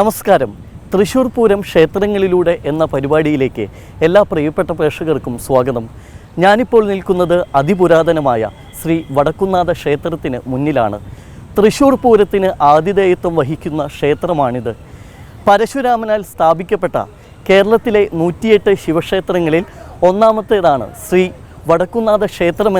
നമസ്കാരം. തൃശ്ശൂർ പൂരം ക്ഷേത്രങ്ങളിലൂടെ എന്ന പരിപാടിയിലേക്ക് എല്ലാ പ്രിയപ്പെട്ട പ്രേക്ഷകർക്കും സ്വാഗതം. ഞാനിപ്പോൾ നിൽക്കുന്നത് അതിപുരാതനമായ ശ്രീ വടക്കുന്നാഥ ക്ഷേത്രത്തിന് മുന്നിലാണ്. തൃശ്ശൂർ പൂരത്തിന് ആതിഥേയത്വം വഹിക്കുന്ന ക്ഷേത്രമാണിത്. പരശുരാമനാൽ സ്ഥാപിക്കപ്പെട്ട കേരളത്തിലെ നൂറ്റിയെട്ട് ശിവക്ഷേത്രങ്ങളിൽ ഒന്നാമത്തേതാണ് ശ്രീ വടക്കുന്നാഥ ക്ഷേത്രം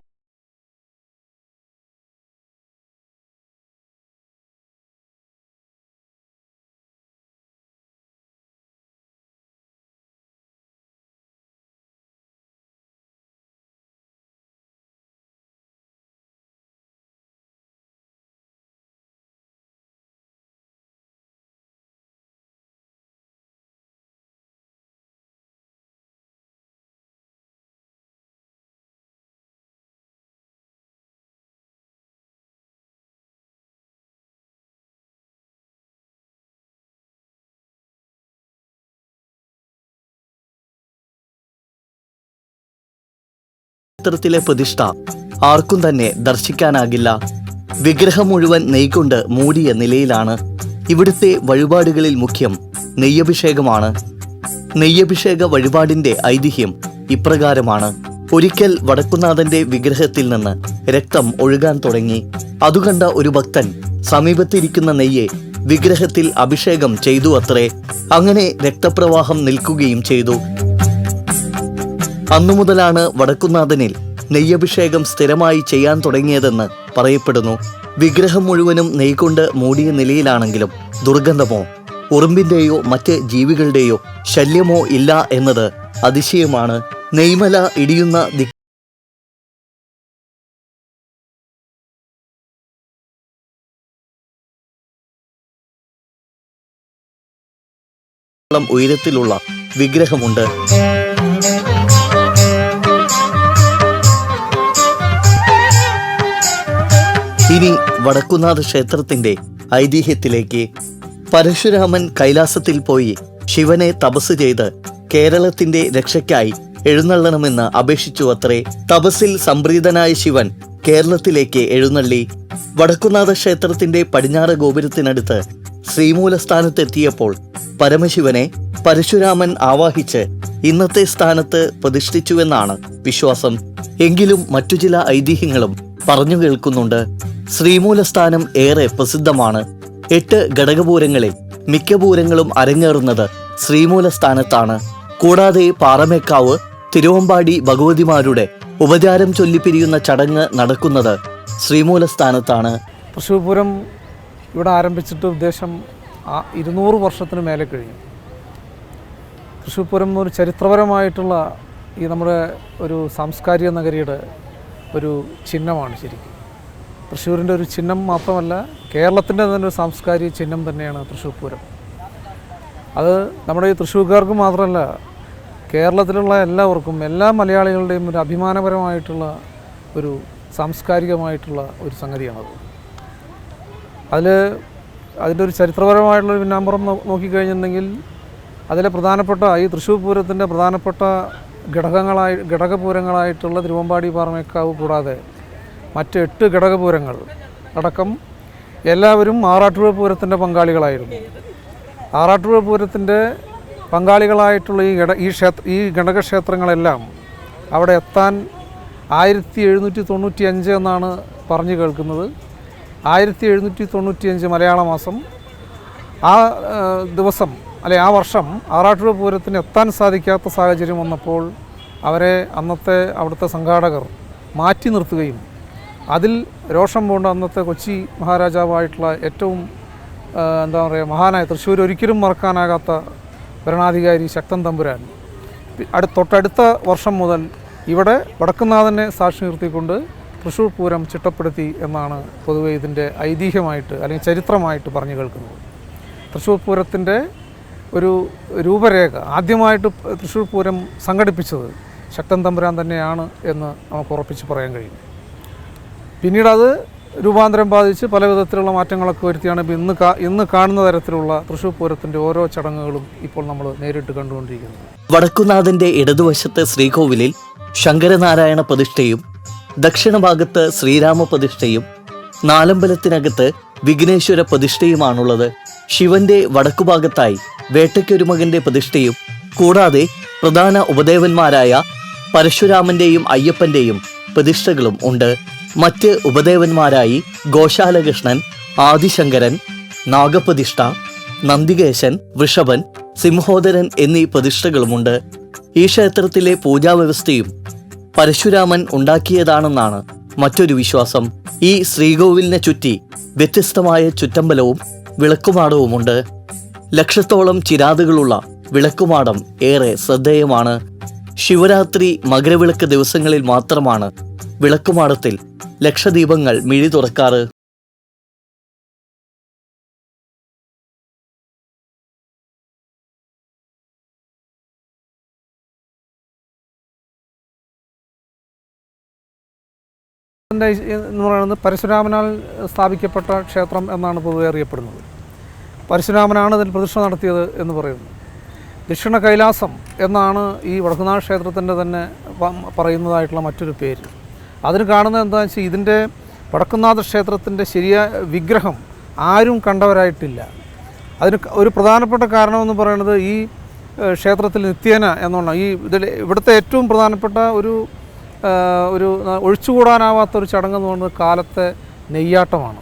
ക്ഷേത്രത്തിലെ പ്രതിഷ്ഠ ആർക്കും തന്നെ ദർശിക്കാനാകില്ല. വിഗ്രഹം മുഴുവൻ നെയ്കൊണ്ട് മൂടിയ നിലയിലാണ് ഇവിടുത്തെ വഴിപാടുകളിൽ മുഖ്യം നെയ്യഭിഷേകമാണ്. നെയ്യഭിഷേക വഴിപാടിന്റെ ഐതിഹ്യം ഇപ്രകാരമാണ്. ഒരിക്കൽ വടക്കുനാഥന്റെ വിഗ്രഹത്തിൽ നിന്ന് രക്തം ഒഴുകാൻ തുടങ്ങി. അതുകണ്ട ഒരു ഭക്തൻ സമീപത്തിരിക്കുന്ന നെയ്യെ വിഗ്രഹത്തിൽ അഭിഷേകം ചെയ്തു അത്രേ. അങ്ങനെ രക്തപ്രവാഹം നിൽക്കുകയും ചെയ്തു. അന്നു മുതലാണ് വടക്കുന്നാഥനിൽ നെയ്യഭിഷേകം സ്ഥിരമായി ചെയ്യാൻ തുടങ്ങിയതെന്ന് പറയപ്പെടുന്നു. വിഗ്രഹം മുഴുവനും നെയ് കൊണ്ട് മൂടിയ നിലയിലാണെങ്കിലും ദുർഗന്ധമോ ഉറുമ്പിന്റെയോ മറ്റ് ജീവികളുടെയോ ശല്യമോ ഇല്ല എന്നത് അതിശയമാണ്. നെയ്മല ഇടിയുന്ന ദി ഉയരത്തിലുള്ള വിഗ്രഹമുണ്ട്. ഇനി വടക്കുനാഥ ക്ഷേത്രത്തിന്റെ ഐതിഹ്യത്തിലേക്ക് പരശുരാമൻ കൈലാസത്തിൽ പോയി ശിവനെ തപസ് ചെയ്ത് കേരളത്തിന്റെ രക്ഷയ്ക്കായി എഴുന്നള്ളണമെന്ന് അപേക്ഷിച്ചു അത്രേ. തപസ്സിൽ സംപ്രീതനായ ശിവൻ കേരളത്തിലേക്ക് എഴുന്നള്ളി. വടക്കുനാഥ ക്ഷേത്രത്തിന്റെ പടിഞ്ഞാറ് ഗോപുരത്തിനടുത്ത് ശ്രീമൂലസ്ഥാനത്തെത്തിയപ്പോൾ പരമശിവനെ പരശുരാമൻ ആവാഹിച്ച് ഇന്നത്തെ സ്ഥാനത്ത് പ്രതിഷ്ഠിച്ചുവെന്നാണ് വിശ്വാസം. എങ്കിലും മറ്റു ചില ഐതിഹ്യങ്ങളും പറഞ്ഞു കേൾക്കുന്നുണ്ട്. ശ്രീമൂലസ്ഥാനം ഏറെ പ്രസിദ്ധമാണ്. എട്ട് ഘടകപൂരങ്ങളിൽ മിക്ക പൂരങ്ങളും അരങ്ങേറുന്നത് ശ്രീമൂലസ്ഥാനത്താണ്. കൂടാതെ പാറമേക്കാവ് തിരുവമ്പാടി ഭഗവതിമാരുടെ ഉപചാരം ചൊല്ലിപ്പിരിയുന്ന ചടങ്ങ് നടക്കുന്നത് ശ്രീമൂലസ്ഥാനത്താണ്. തൃശ്ശൂർ പൂരം ഇവിടെ ആരംഭിച്ചിട്ട് ഉദ്ദേശം ആ ഇരുന്നൂറ് വർഷത്തിന് മേലെ കഴിഞ്ഞു. തൃശ്ശൂർ പൂരം ഒരു ചരിത്രപരമായിട്ടുള്ള ഈ നമ്മുടെ ഒരു സാംസ്കാരിക നഗരിയുടെ ഒരു ചിഹ്നമാണ് ശരിക്കും. തൃശ്ശൂരിന്റെ ഒരു ചിഹ്നം മാത്രമല്ല കേരളത്തിന്റെ തന്നെ ഒരു സാംസ്കാരിക ചിഹ്നം തന്നെയാണ് തൃശ്ശൂർ പൂരം. അത് നമ്മുടെ ഈ തൃശ്ശൂർക്കാർക്ക് മാത്രമല്ല കേരളത്തിലുള്ള എല്ലാവർക്കും എല്ലാ മലയാളികളുടെയും ഒരു അഭിമാനപരമായിട്ടുള്ള ഒരു സാംസ്കാരികമായിട്ടുള്ള ഒരു സംഗതിയാണത്. അതിൽ അതിന്റെ ഒരു ചരിത്രപരമായിട്ടുള്ള ഒരു പിന്നാമ്പുറം നോക്കിക്കഴിഞ്ഞിട്ടുണ്ടെങ്കിൽ അതിലെ പ്രധാനപ്പെട്ട ഈ തൃശ്ശൂർ പൂരത്തിന്റെ പ്രധാനപ്പെട്ട ഘടകങ്ങളായി ഘടകപൂരങ്ങളായിട്ടുള്ള തിരുവമ്പാടി പാറമേക്കാവ് കൂടാതെ മറ്റ് എട്ട് ഘടകപൂരങ്ങൾ അടക്കം എല്ലാവരും ആറാട്ടുപുഴ പൂരത്തിന്റെ പങ്കാളികളായിരുന്നു. ആറാട്ടുപുഴ പൂരത്തിന്റെ പങ്കാളികളായിട്ടുള്ള ഈ ഘട ഈ ക്ഷേത്ര ഈ ഘടകക്ഷേത്രങ്ങളെല്ലാം അവിടെ എത്താൻ ആയിരത്തി എഴുന്നൂറ്റി തൊണ്ണൂറ്റി അഞ്ച് എന്നാണ് പറഞ്ഞു കേൾക്കുന്നത്. ആയിരത്തി എഴുന്നൂറ്റി തൊണ്ണൂറ്റി അഞ്ച് മലയാള മാസം ആ ദിവസം അല്ലെ ആ വർഷം ആറാട്ടുപുഴ പൂരത്തിന് എത്താൻ സാധിക്കാത്ത സാഹചര്യം വന്നപ്പോൾ അവരെ അന്നത്തെ അവിടുത്തെ സംഘാടകർ മാറ്റി നിർത്തുകയും അതിൽ രോഷം പൂണ്ട അന്നത്തെ കൊച്ചി മഹാരാജാവായിട്ടുള്ള ഏറ്റവും എന്താ പറയുക മഹാനായ തൃശ്ശൂർ ഒരിക്കലും മറക്കാനാകാത്ത ഭരണാധികാരി ശക്തൻ തമ്പുരാൻ. അടുത്ത അടു തൊട്ടടുത്ത വർഷം മുതൽ ഇവിടെ വടക്കുന്നാഥനെ സാക്ഷി നിർത്തിക്കൊണ്ട് തൃശ്ശൂർ പൂരം ചിട്ടപ്പെടുത്തി എന്നാണ് പൊതുവെ ഇതിന്റെ ഐതിഹ്യമായിട്ട് അല്ലെങ്കിൽ ചരിത്രമായിട്ട് പറഞ്ഞു കേൾക്കുന്നത്. തൃശ്ശൂർ പൂരത്തിന്റെ ഒരു രൂപരേഖ ആദ്യമായിട്ട് തൃശ്ശൂർ പൂരം സംഘടിപ്പിച്ചത് ശക്തൻ തമ്പുരാൻ തന്നെയാണ് എന്ന് നമുക്ക് ഉറപ്പിച്ച് പറയാൻ കഴിയും. പിന്നീട് അത് രൂപാന്തരം ബാധിച്ച് പല വിധത്തിലുള്ള മാറ്റങ്ങളൊക്കെ വരുത്തിയാണ് ഇന്ന് ഇന്ന് കാണുന്ന തരത്തിലുള്ള തൃശ്ശൂർ പൂരത്തിന്റെ ഓരോ ചടങ്ങുകളും ഇപ്പോൾ നമ്മൾ നേരിട്ട് കണ്ടുകൊണ്ടിരിക്കുന്നത്. വടക്കുനാഥന്റെ ഇടതുവശത്തെ ശ്രീകോവിലിൽ ശങ്കരനാരായണ പ്രതിഷ്ഠയും ദക്ഷിണഭാഗത്ത് ശ്രീരാമ പ്രതിഷ്ഠയും നാലമ്പലത്തിനകത്ത് വിഘ്നേശ്വര പ്രതിഷ്ഠയുമാണുള്ളത്. ശിവന്റെ വടക്കുഭാഗത്തായി വേട്ടയ്ക്കൊരുമകന്റെ പ്രതിഷ്ഠയും കൂടാതെ പ്രധാന ഉപദേവന്മാരായ പരശുരാമന്റെയും അയ്യപ്പന്റെയും പ്രതിഷ്ഠകളും ഉണ്ട്. മറ്റ് ഉപദേവന്മാരായി ഗോശാലകൃഷ്ണൻ ആദിശങ്കരൻ നാഗപ്രതിഷ്ഠ നന്ദികേശൻ വൃഷഭൻ സിംഹോദരൻ എന്നീ പ്രതിഷ്ഠകളുമുണ്ട്. ഈ ക്ഷേത്രത്തിലെ പൂജാവ്യവസ്ഥയും പരശുരാമൻ ഉണ്ടാക്കിയതാണെന്നാണ് മറ്റൊരു വിശ്വാസം. ഈ ശ്രീകോവിലിനെ ചുറ്റി വ്യത്യസ്തമായ ചുറ്റമ്പലവും വിളക്കുമാടവുമുണ്ട്. ലക്ഷത്തോളം ചിരാതുകളുള്ള വിളക്കുമാടം ഏറെ ശ്രദ്ധേയമാണ്. ശിവരാത്രി മകരവിളക്ക് ദിവസങ്ങളിൽ മാത്രമാണ് വിളക്കുമാടത്തിൽ ലക്ഷദീപങ്ങൾ മിഴി തുറക്കാറ് ഇതിന്റെ എന്ന് പറയുന്നത് പരശുരാമനാൽ സ്ഥാപിക്കപ്പെട്ട ക്ഷേത്രം എന്നാണ് പൊതുവെ അറിയപ്പെടുന്നത്. പരശുരാമനാണ് ഇതിൽ പ്രതിഷ്ഠ നടത്തിയത് എന്ന് പറയുന്നു. ദക്ഷിണ കൈലാസം എന്നാണ് ഈ വടക്കുനാഥ ക്ഷേത്രത്തിന്റെ തന്നെ പറയുന്നതായിട്ടുള്ള മറ്റൊരു പേര്. അതിന് കാണുന്നത് എന്താണെന്ന് വെച്ചാൽ ഇതിന്റെ വടക്കുന്നാഥ ക്ഷേത്രത്തിന്റെ ശരിയായ വിഗ്രഹം ആരും കണ്ടവരായിട്ടില്ല. അതിന് ഒരു പ്രധാനപ്പെട്ട കാരണമെന്ന് പറയുന്നത് ഈ ക്ഷേത്രത്തിൽ നിത്യേന എന്നുള്ള ഈ ഇതിൽ ഇവിടുത്തെ ഏറ്റവും പ്രധാനപ്പെട്ട ഒരു ഒരു ഒഴിച്ചുകൂടാനാവാത്ത ഒരു ചടങ്ങ് എന്ന് പറയുന്നത് കാലത്തെ നെയ്യാട്ടമാണ്.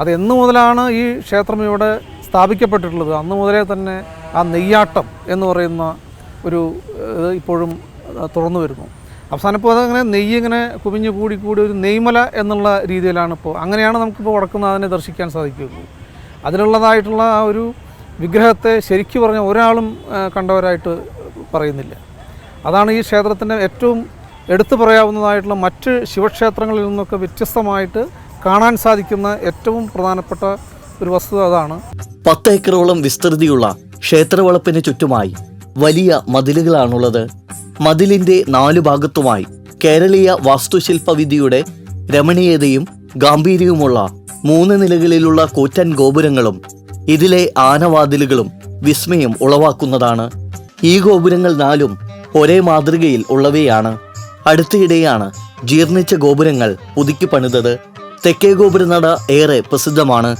അത് എന്നു മുതലാണ് ഈ ക്ഷേത്രം ഇവിടെ സ്ഥാപിക്കപ്പെട്ടിട്ടുള്ളത്. അന്ന് മുതലേ തന്നെ ആ നെയ്യാട്ടം എന്ന് പറയുന്ന ഒരു ഇത് ഇപ്പോഴും തുറന്നു വരുന്നു. അവസാനം ഇപ്പോൾ അതങ്ങനെ നെയ്യ് ഇങ്ങനെ കുമിഞ്ഞു കൂടി കൂടി ഒരു നെയ്മല എന്നുള്ള രീതിയിലാണ് ഇപ്പോൾ അങ്ങനെയാണ് നമുക്കിപ്പോൾ വടക്കുന്നാഥനെ ദർശിക്കാൻ സാധിക്കുകയുള്ളൂ. അതിലുള്ളതായിട്ടുള്ള ആ ഒരു വിഗ്രഹത്തെ ശരിക്കു പറഞ്ഞ ഒരാളും കണ്ടവരായിട്ട് പറയുന്നില്ല. അതാണ് ഈ ക്ഷേത്രത്തിന്റെ ഏറ്റവും എടുത്തു പറയാവുന്നതായിട്ടുള്ള മറ്റ് ശിവക്ഷേത്രങ്ങളിൽ നിന്നൊക്കെ വ്യത്യസ്തമായിട്ട് കാണാൻ സാധിക്കുന്ന ഏറ്റവും പ്രധാനപ്പെട്ട ഒരു വസ്തുത അതാണ്. പത്ത് ഏക്കറോളം വിസ്തൃതിയുള്ള ക്ഷേത്രവളപ്പിന് ചുറ്റുമായി വലിയ മതിലുകളാണുള്ളത്. മതിലിന്റെ നാലു ഭാഗത്തുമായി കേരളീയ വാസ്തുശില്പവിദ്യയുടെ രമണീയതയും ഗാംഭീര്യവുമുള്ള മൂന്ന് നിലകളിലുള്ള കൂറ്റൻ ഗോപുരങ്ങളും ഇതിലെ ആനവാതിലുകളും വിസ്മയം ഉളവാക്കുന്നതാണ്. ഈ ഗോപുരങ്ങൾ നാലും ഒരേ മാതൃകയിൽ ഉള്ളവയാണ്. അടുത്തിടെയാണ് ജീർണിച്ച ഗോപുരങ്ങൾ പുതുക്കി പണിതത്. തെക്കേ ഗോപുരനട ഏറെ പ്രസിദ്ധമാണ്.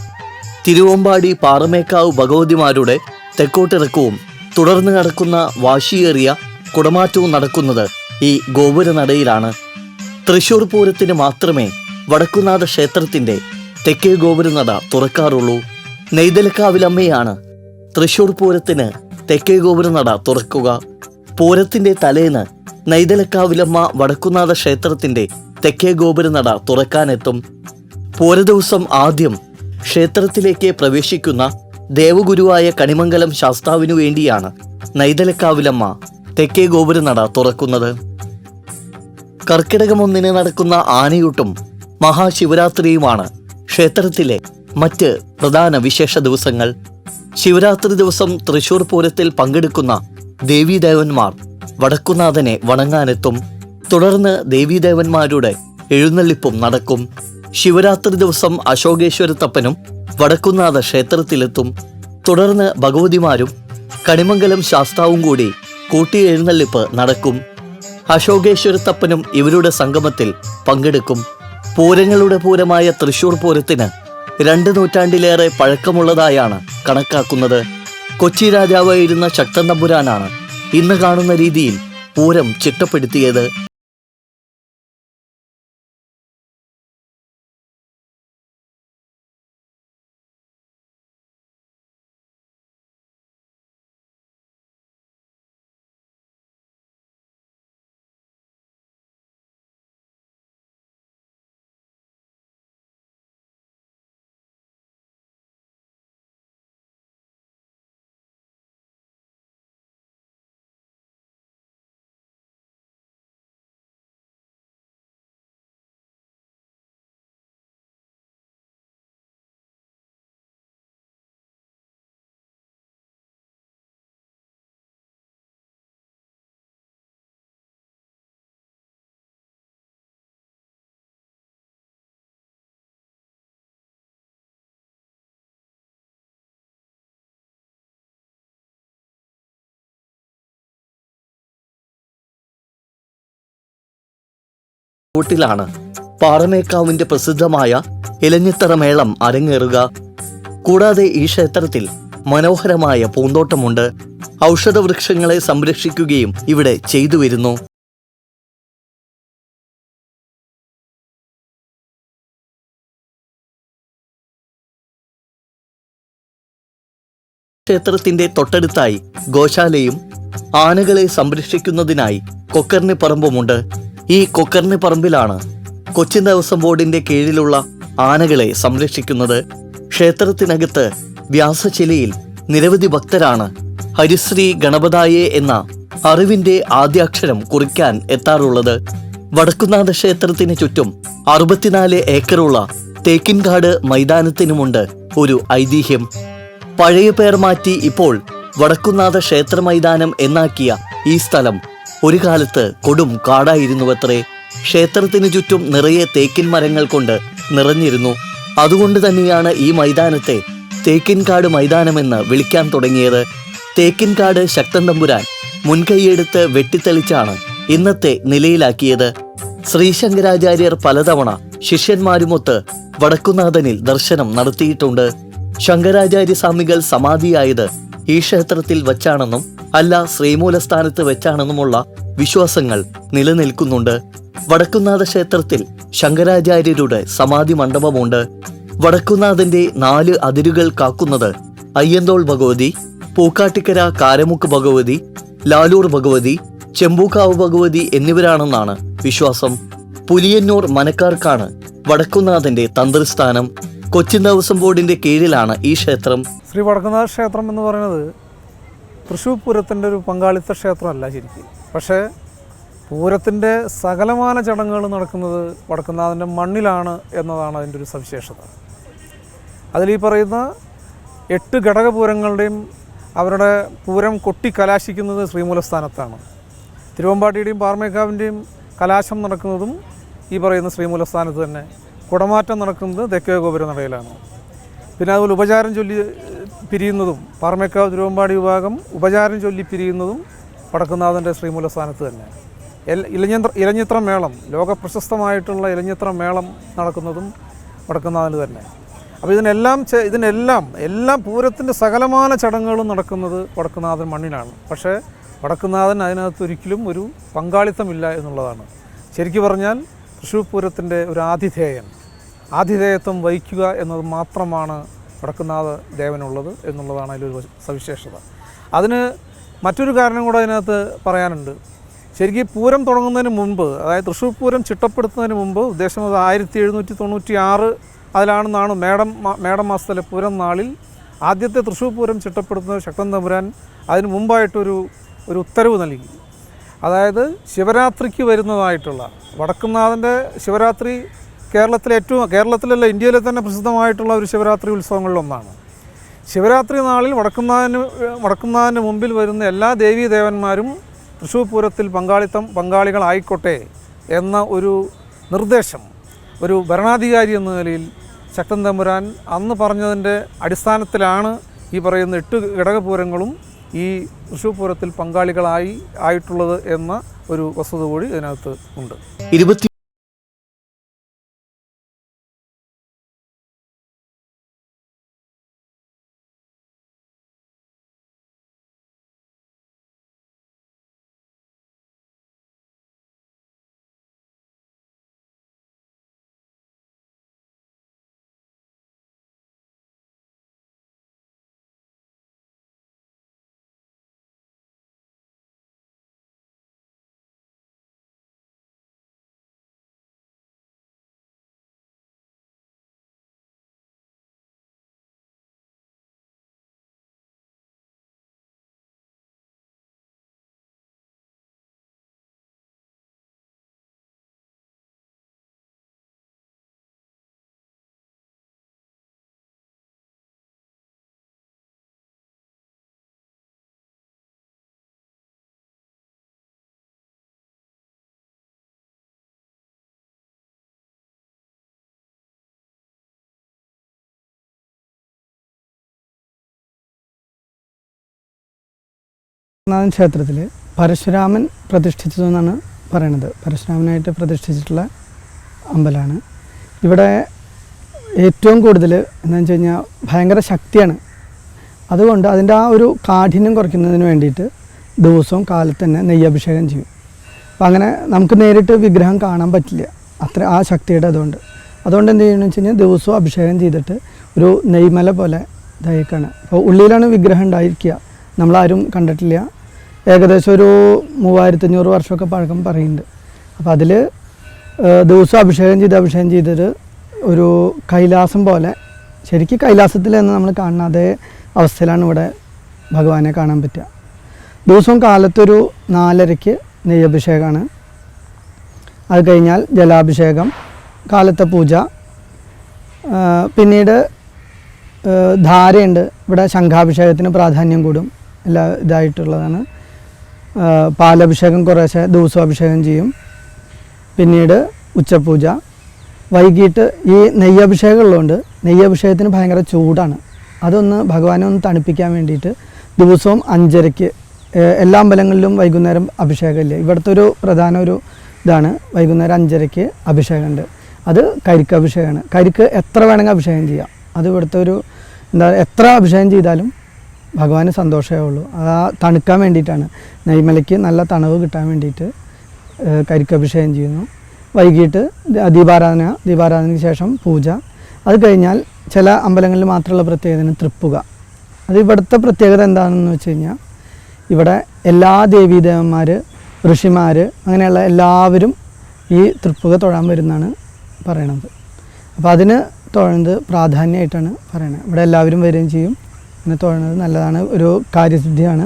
തിരുവമ്പാടി പാറമേക്കാവ് ഭഗവതിമാരുടെ തെക്കോട്ടിറക്കവും തുടർന്ന് നടക്കുന്ന വാശിയേറിയ കുടമാറ്റവും നടക്കുന്നത് ഈ ഗോപുരനടയിലാണ്. തൃശൂർ പൂരത്തിന് മാത്രമേ വടക്കുനാഥ ക്ഷേത്രത്തിന്റെ തെക്കേ ഗോപുരനട തുറക്കാറുള്ളൂ. നെയ്തലക്കാവിലമ്മയാണ് തൃശൂർ പൂരത്തിന് തെക്കേ ഗോപുരനട തുറക്കുക. പൂരത്തിന്റെ തലേന്ന് നെയ്തലക്കാവിലമ്മ വടക്കുനാഥ ക്ഷേത്രത്തിന്റെ തെക്കേ ഗോപുരനട തുറക്കാനെത്തും. പോര ദിവസം ആദ്യം ക്ഷേത്രത്തിലേക്ക് പ്രവേശിക്കുന്ന ദേവഗുരുവായ കണിമംഗലം ശാസ്താവിനു വേണ്ടിയാണ് നൈതലക്കാവിലമ്മ തെക്കേ ഗോപുരനട തുറക്കുന്നത്. കർക്കിടകം ഒന്നിന് നടക്കുന്ന ആനയൂട്ടും മഹാശിവരാത്രിയുമാണ് ക്ഷേത്രത്തിലെ മറ്റ് പ്രധാന വിശേഷ ദിവസങ്ങൾ. ശിവരാത്രി ദിവസം തൃശൂർ പൂരത്തിൽ പങ്കെടുക്കുന്ന ദേവീദേവന്മാർ വടക്കുനാഥനെ വണങ്ങാനെത്തും. തുടർന്ന് ദേവീദേവന്മാരുടെ എഴുന്നള്ളിപ്പും നടക്കും. ശിവരാത്രി ദിവസം അശോകേശ്വരത്തപ്പനും വടക്കുന്നാഥ ക്ഷേത്രത്തിലെത്തും. തുടർന്ന് ഭഗവതിമാരും കണിമംഗലം ശാസ്താവും കൂടി കൂട്ടി എഴുന്നള്ളിപ്പ് നടക്കും. അശോകേശ്വരത്തപ്പനും ഇവരുടെ സംഗമത്തിൽ പങ്കെടുക്കും. പൂരങ്ങളുടെ പൂരമായ തൃശൂർ പൂരത്തിന് രണ്ട് നൂറ്റാണ്ടിലേറെ പഴക്കമുള്ളതായാണ് കണക്കാക്കുന്നത്. കൊച്ചി രാജാവായിരുന്ന ശക്തൻ തമ്പുരാനാണ് ഇന്ന് കാണുന്ന രീതിയിൽ പൂരം ചിട്ടപ്പെടുത്തിയത് കൂട്ടിലാണ് പാറമേക്കാവിന്റെ പ്രസിദ്ധമായ ഇലഞ്ഞിത്തറ മേളം അരങ്ങേറുക. കൂടാതെ ഈ ക്ഷേത്രത്തിൽ മനോഹരമായ പൂന്തോട്ടമുണ്ട്. ഔഷധവൃക്ഷങ്ങളെ സംരക്ഷിക്കുകയും ഇവിടെ ചെയ്തു വരുന്നു. ക്ഷേത്രത്തിന്റെ തൊട്ടടുത്തായി ഗോശാലയും ആനകളെ സംരക്ഷിക്കുന്നതിനായി കൊക്കറിന് പറമ്പുമുണ്ട് ഈ കൊക്കർണി പറമ്പിലാണ് കൊച്ചിൻ ദേവസ്വം ബോർഡിന്റെ കീഴിലുള്ള ആനകളെ സംരക്ഷിക്കുന്നത്. ക്ഷേത്രത്തിനകത്ത് വ്യാസശിലയിൽ നിരവധി ഭക്തരാണ് ഹരിശ്രീ ഗണപതായെ എന്ന അറിവിന്റെ ആദ്യാക്ഷരം കുറിക്കാൻ എത്താറുള്ളത്. വടക്കുന്നാഥ ക്ഷേത്രത്തിന് ചുറ്റും അറുപത്തിനാല് ഏക്കറുള്ള തേക്കിൻകാട് മൈതാനത്തിനുമുണ്ട് ഒരു ഐതിഹ്യം. പഴയ പേർ മാറ്റി ഇപ്പോൾ വടക്കുന്നാഥ ക്ഷേത്ര മൈതാനം എന്നാക്കിയ ഈ സ്ഥലം ഒരു കാലത്ത് കൊടും കാടായിരുന്നുവത്രേ. ക്ഷേത്രത്തിനു ചുറ്റും നിറയെ തേക്കിൻ മരങ്ങൾ കൊണ്ട് നിറഞ്ഞിരുന്നു. അതുകൊണ്ട് തന്നെയാണ് ഈ മൈതാനത്തെ തേക്കിൻകാട് മൈതാനമെന്ന് വിളിക്കാൻ തുടങ്ങിയത്. തേക്കിൻകാട് ശക്തൻ തമ്പുരാൻ മുൻകൈയെടുത്ത് വെട്ടിത്തെളിച്ചാണ് ഇന്നത്തെ നിലയിലാക്കിയത്. ശ്രീശങ്കരാചാര്യർ പലതവണ ശിഷ്യന്മാരുമൊത്ത് വടക്കുനാഥനിൽ ദർശനം നടത്തിയിട്ടുണ്ട്. ശങ്കരാചാര്യ സ്വാമികൾ സമാധിയായത് ഈ ക്ഷേത്രത്തിൽ വച്ചാണെന്നും അല്ല ശ്രീമൂലസ്ഥാനത്ത് വെച്ചാണെന്നുമുള്ള വിശ്വാസങ്ങൾ നിലനിൽക്കുന്നുണ്ട്. വടക്കുന്നാഥ ക്ഷേത്രത്തിൽ ശങ്കരാചാര്യരുടെ സമാധി മണ്ഡപമുണ്ട്. വടക്കുന്നാഥന്റെ നാല് അതിരുകൾ കാക്കുന്നത് അയ്യന്തോൾ ഭഗവതി പൂക്കാട്ടിക്കര കാരമുക്ക് ഭഗവതി ലാലൂർ ഭഗവതി ചെമ്പൂക്കാവ് ഭഗവതി എന്നിവരാണെന്നാണ് വിശ്വാസം. പുലിയന്നൂർ മനക്കാർക്കാണ് വടക്കുന്നാഥന്റെ തന്ത്രസ്ഥാനം. കൊച്ചിൻ ദേവസ്വം ബോർഡിന്റെ കീഴിലാണ് ഈ ക്ഷേത്രം. ശ്രീ വടക്കുന്നാഥ ക്ഷേത്രം എന്ന് പറയുന്നത് തൃശ്ശൂർ പൂരത്തിന്റെ ഒരു പങ്കാളിത്ത ക്ഷേത്രമല്ല ശരിക്കും. പക്ഷേ പൂരത്തിന്റെ സകലമാന ചടങ്ങുകൾ നടക്കുന്നത് വടക്കുന്നാഥന്റെ മണ്ണിലാണ് എന്നതാണ് അതിന്റെ ഒരു സവിശേഷത. അതിലീ പറയുന്ന എട്ട് ഘടകപൂരങ്ങളുടെയും അവരുടെ പൂരം കൊട്ടി കലാശിക്കുന്നത് ശ്രീമൂലസ്ഥാനത്താണ്. തിരുവമ്പാട്ടിയുടെയും പാർമേക്കാവിന്റെയും കലാശം നടക്കുന്നതും ഈ പറയുന്ന ശ്രീമൂലസ്ഥാനത്ത് തന്നെ കുടമാറ്റം നടക്കുന്നത് തെക്കേ ഗോപുരനടയിലാണ് പിന്നെ അതുപോലെ ഉപചാരം ചൊല്ലി പിരിയുന്നതും പാറമേക്കാവ് തിരുവമ്പാടി വിഭാഗം ഉപചാരം ചൊല്ലി പിരിയുന്നതും വടക്കുന്നാഥന്റെ ശ്രീമൂലസ്ഥാനത്ത് തന്നെ ഇലഞ്ഞിത്ര ഇലഞ്ഞിത്ര മേളം ലോക പ്രശസ്തമായിട്ടുള്ള ഇലഞ്ഞിത്ര മേളം നടക്കുന്നതും വടക്കുന്നാഥന് തന്നെ. അപ്പോൾ ഇതിനെല്ലാം ഇതിനെല്ലാം എല്ലാം പൂരത്തിന്റെ സകലമാന ചടങ്ങുകളും നടക്കുന്നത് വടക്കുന്നാഥൻ മണ്ണിലാണ്. പക്ഷേ വടക്കുന്നാഥൻ അതിനകത്ത് ഒരിക്കലും ഒരു പങ്കാളിത്തമില്ല എന്നുള്ളതാണ്. ശരിക്കു പറഞ്ഞാൽ തൃശ്ശൂർ പൂരത്തിന്റെ ഒരു ആതിഥേയൻ. ആതിഥേയത്വം വഹിക്കുക എന്നത് മാത്രമാണ് വടക്കുന്നാഥ ദേവനുള്ളത് എന്നുള്ളതാണ് അതിലൊരു സവിശേഷത. അതിന് മറ്റൊരു കാരണം കൂടെ അതിനകത്ത് പറയാനുണ്ട്. ശരിക്കും പൂരം തുടങ്ങുന്നതിന് മുമ്പ് അതായത് തൃശ്ശൂർ പൂരം ചിട്ടപ്പെടുത്തുന്നതിന് മുമ്പ് ഉദ്ദേശം അത് ആയിരത്തി എഴുന്നൂറ്റി തൊണ്ണൂറ്റി ആറ് അതിലാണെന്നാണ് മേടം മേടം മാസത്തിലെ പൂരം നാളിൽ ആദ്യത്തെ തൃശ്ശൂർ പൂരം ചിട്ടപ്പെടുത്തുന്ന ശക്തൻ തമ്പുരാൻ അതിന് മുമ്പായിട്ടൊരു ഒരു ഉത്തരവ് നൽകി. അതായത് ശിവരാത്രിക്ക് വരുന്നതായിട്ടുള്ള വടക്കുന്നാഥന്റെ ശിവരാത്രി കേരളത്തിലെ ഏറ്റവും കേരളത്തിലല്ല ഇന്ത്യയിലെ തന്നെ പ്രസിദ്ധമായിട്ടുള്ള ഒരു ശിവരാത്രി ഉത്സവങ്ങളിലൊന്നാണ്. ശിവരാത്രി നാളിൽ വടക്കുന്നാഥന് വടക്കുന്നാഥന്റെ മുമ്പിൽ വരുന്ന എല്ലാ ദേവീ ദേവന്മാരും തൃശ്ശൂർ പൂരത്തിൽ പങ്കാളിത്തം പങ്കാളികളായിക്കോട്ടെ എന്ന ഒരു നിർദ്ദേശം ഒരു ഭരണാധികാരി എന്ന നിലയിൽ ശക്തൻ തമ്പുരാൻ അന്ന് പറഞ്ഞതിന്റെ അടിസ്ഥാനത്തിലാണ് ഈ പറയുന്ന എട്ട് ഘടകപൂരങ്ങളും ഈ തൃശൂർ പൂരത്തിൽ പങ്കാളികളായി ആയിട്ടുള്ളത് എന്ന ഒരു വസ്തുത കൂടി ഇതിനകത്ത് ഉണ്ട്. നാഥൻ ക്ഷേത്രത്തിൽ പരശുരാമൻ പ്രതിഷ്ഠിച്ചതു എന്നാണ് പറയണത്. പരശുരാമനായിട്ട് പ്രതിഷ്ഠിച്ചിട്ടുള്ള അമ്പലമാണ് ഇവിടെ ഏറ്റവും കൂടുതൽ എന്താണെന്ന് വെച്ച് കഴിഞ്ഞാൽ ഭയങ്കര ശക്തിയാണ്. അതുകൊണ്ട് അതിന്റെ ആ ഒരു കാഠിന്യം കുറയ്ക്കുന്നതിന് വേണ്ടിയിട്ട് ദിവസവും കാലത്ത് തന്നെ നെയ്യഭിഷേകം ചെയ്യും. അപ്പം അങ്ങനെ നമുക്ക് നേരിട്ട് വിഗ്രഹം കാണാൻ പറ്റില്ല. അത്ര ആ ശക്തിയുടെ അതുകൊണ്ട്. അതുകൊണ്ട് എന്ത് ചെയ്യണമെന്ന് വെച്ച് കഴിഞ്ഞാൽ ദിവസവും അഭിഷേകം ചെയ്തിട്ട് ഒരു നെയ്മല പോലെ ഇതായിക്കാണ് അപ്പോൾ ഉള്ളിലാണ് വിഗ്രഹം ഉണ്ടായിരിക്കുക. നമ്മളാരും കണ്ടിട്ടില്ല. ഏകദേശം ഒരു മൂവായിരത്തഞ്ഞൂറ് വർഷമൊക്കെ പഴക്കം പറയുന്നുണ്ട്. അപ്പോൾ അതിൽ ദിവസം അഭിഷേകം ചെയ്ത് അഭിഷേകം ചെയ്തിട്ട് ഒരു കൈലാസം പോലെ ശരിക്കും കൈലാസത്തിൽ തന്നെ നമ്മൾ കാണുന്ന അതേ അവസ്ഥയിലാണ് ഇവിടെ ഭഗവാനെ കാണാൻ പറ്റുക. ദിവസവും കാലത്തൊരു നാലരയ്ക്ക് നെയ്യഭിഷേകമാണ് അത് കഴിഞ്ഞാൽ ജലാഭിഷേകം കാലത്തെ പൂജ പിന്നീട് ധാരയുണ്ട്. ഇവിടെ ശംഖാഭിഷേകത്തിന് പ്രാധാന്യം കൂടും. എല്ലാ ഇതായിട്ടുള്ളതാണ്. പാലഭിഷേകം കുറേശ്ശെ ദിവസവും അഭിഷേകം ചെയ്യും. പിന്നീട് ഉച്ചപൂജ. വൈകിട്ട് ഈ നെയ്യഭിഷേകം ഉള്ളതുകൊണ്ട് നെയ്യഭിഷേകത്തിന് ഭയങ്കര ചൂടാണ്. അതൊന്ന് ഭഗവാനെ ഒന്ന് തണുപ്പിക്കാൻ വേണ്ടിയിട്ട് ദിവസവും അഞ്ചരയ്ക്ക് എല്ലാ അമ്പലങ്ങളിലും വൈകുന്നേരം അഭിഷേകമില്ലേ? ഇവിടുത്തെ ഒരു പ്രധാന ഒരു ഇതാണ്. വൈകുന്നേരം അഞ്ചരയ്ക്ക് അഭിഷേകമുണ്ട്. അത് കരിക്ക് അഭിഷേകമാണ്. കരിക്ക് എത്ര വേണമെങ്കിൽ അഭിഷേകം ചെയ്യാം. അത് ഇവിടുത്തെ ഒരു എന്താ എത്ര അഭിഷേകം ചെയ്താലും ഭഗവാന് സന്തോഷമേ ഉള്ളൂ. ആ തണുക്കാൻ വേണ്ടിയിട്ടാണ്. നെയ്മലയ്ക്ക് നല്ല തണവ് കിട്ടാൻ വേണ്ടിയിട്ട് കരിക്കഭിഷേകം ചെയ്യുന്നു. വൈകിട്ട് ദീപാരാധന ദീപാരാധനയ്ക്ക് ശേഷം പൂജ. അത് കഴിഞ്ഞാൽ ചില അമ്പലങ്ങളിൽ മാത്രമുള്ള പ്രത്യേകതയാണ് തൃപ്പുക. അത് ഇവിടുത്തെ പ്രത്യേകത എന്താണെന്ന് വെച്ച് കഴിഞ്ഞാൽ ഇവിടെ എല്ലാ ദേവീദേവന്മാർ ഋഷിമാർ അങ്ങനെയുള്ള എല്ലാവരും ഈ തൃപ്പുക തൊഴാൻ വരുന്നതാണ് പറയണത്. അപ്പോൾ അതിന് തൊഴുന്നത് പ്രാധാന്യമായിട്ടാണ് പറയണത്. ഇവിടെ എല്ലാവരും വരികയും ചെയ്യും. അങ്ങനെ തൊഴുന്നത് നല്ലതാണ്. ഒരു കാര്യസിദ്ധിയാണ്.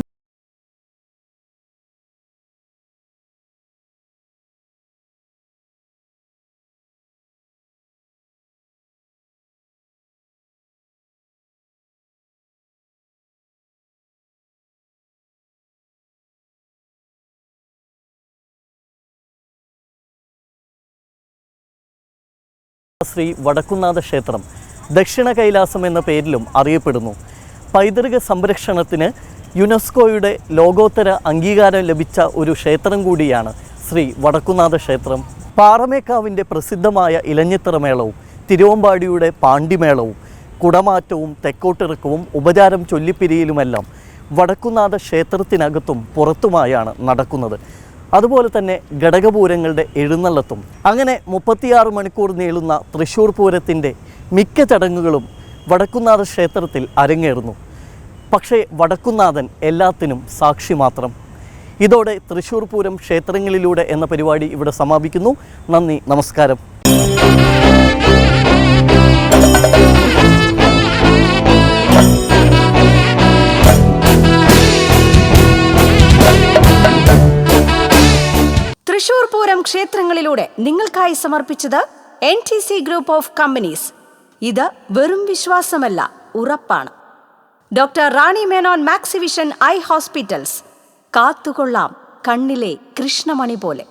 ശ്രീ വടക്കുന്നാഥ ക്ഷേത്രം ദക്ഷിണ കൈലാസം എന്ന പേരിലും അറിയപ്പെടുന്നു. പൈതൃക സംരക്ഷണത്തിന് യുനെസ്കോയുടെ ലോകോത്തര അംഗീകാരം ലഭിച്ച ഒരു ക്ഷേത്രം കൂടിയാണ് ശ്രീ വടക്കുന്നാഥ ക്ഷേത്രം. പാറമേക്കാവിന്റെ പ്രസിദ്ധമായ ഇലഞ്ഞിത്തറമേളവും തിരുവമ്പാടിയുടെ പാണ്ടിമേളവും കുടമാറ്റവും തെക്കോട്ടിറക്കവും ഉപചാരം ചൊല്ലിപ്പിരിയിലുമെല്ലാം വടക്കുന്നാഥ ക്ഷേത്രത്തിനകത്തും പുറത്തുമായാണ് നടക്കുന്നത്. അതുപോലെ തന്നെ ഘടകപൂരങ്ങളുടെ എഴുന്നള്ളത്തും. അങ്ങനെ മുപ്പത്തിയാറ് മണിക്കൂർ നീളുന്ന തൃശ്ശൂർ പൂരത്തിന്റെ മിക്ക ചടങ്ങുകളും വടക്കുന്നാഥ ക്ഷേത്രത്തിൽ അരങ്ങേറുന്നു. പക്ഷേ വടക്കുന്നാഥൻ എല്ലാത്തിനും സാക്ഷി മാത്രം. ഇതോടെ തൃശ്ശൂർ പൂരം ക്ഷേത്രങ്ങളിലൂടെ എന്ന പരിപാടി ഇവിടെ സമാപിക്കുന്നു. നന്ദി നമസ്കാരം. തൃശൂർ പൂരം ക്ഷേത്രങ്ങളിലൂടെ നിങ്ങൾക്കായി സമർപ്പിച്ചത് N T C group of companies ഇത് വെറും വിശ്വാസമല്ല ഉറപ്പാണ്. Doctor Rani Menon Maxivision eye hospitals കാത്തുകൊള്ളാം കണ്ണിലെ കൃഷ്ണമണി പോലെ.